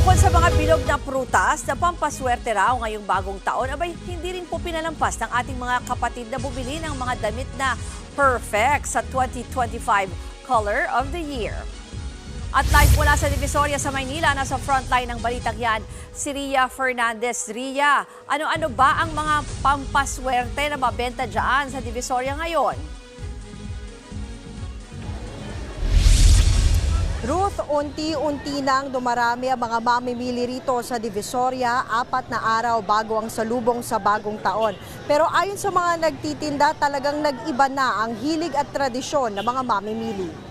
Bukod sa mga bilog na prutas na pampaswerte raw ngayong bagong taon, abay hindi rin po pinalampas ng ating mga kapatid na bumili ng mga damit na perfect sa 2025 Color of the Year. At live mula sa Divisoria sa Maynila, nasa frontline ng balitang yan, si Ria Fernandez. Ria, ano-ano ba ang mga pampaswerte na mabenta dyan sa Divisoria ngayon? Ruth, unti-unti nang dumarami ang mga mamimili rito sa Divisoria, apat na araw bago ang salubong sa bagong taon. Pero ayon sa mga nagtitinda, talagang nag-iba na ang hilig at tradisyon ng mga mamimili.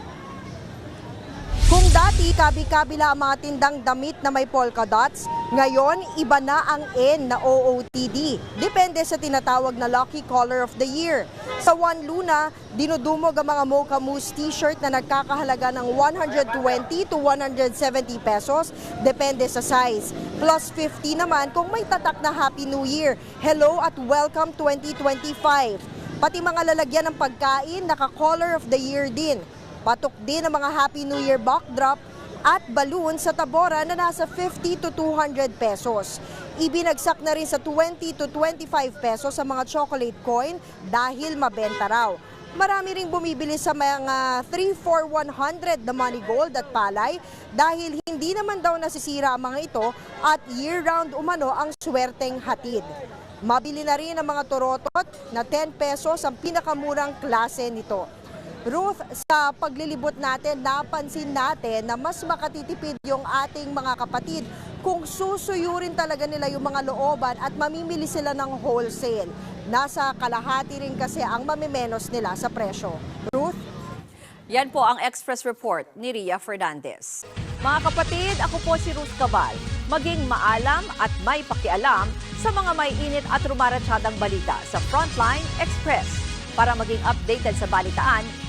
Dati kabi-kabila ang mga tindang damit na may polka dots, ngayon iba na ang N na OOTD. Depende sa tinatawag na Lucky Color of the Year. Sa One Luna, dinudumog ang mga Mocha Mousse t-shirt na nagkakahalaga ng 120 to 170 pesos, depende sa size. Plus 50 naman kung may tatak na Happy New Year. Hello at welcome 2025. Pati mga lalagyan ng pagkain, naka-Color of the Year din. Patok din ang mga Happy New Year backdrop at balloon sa Tabora na nasa 50 to 200 pesos. Ibinagsak na rin sa 20 to 25 pesos sa mga chocolate coin dahil mabenta raw. Marami ring bumibili sa mga 3 for 100 na money gold at palay dahil hindi naman daw nasisira ang mga ito at year-round umano ang swerteng hatid. Mabili na rin ang mga torotot na 10 pesos ang pinakamurang klase nito. Ruth, sa paglilibot natin, napansin natin na mas makatitipid yung ating mga kapatid kung susuyurin talaga nila yung mga looban at mamimili sila ng wholesale. Nasa kalahati rin kasi ang mamimenos nila sa presyo. Ruth? Yan po ang Express Report ni Ria Fernandez. Mga kapatid, ako po si Ruth Cabal. Maging maalam at may pakialam sa mga may init at rumaratsadang balita sa Frontline Express. Para maging updated sa balitaan,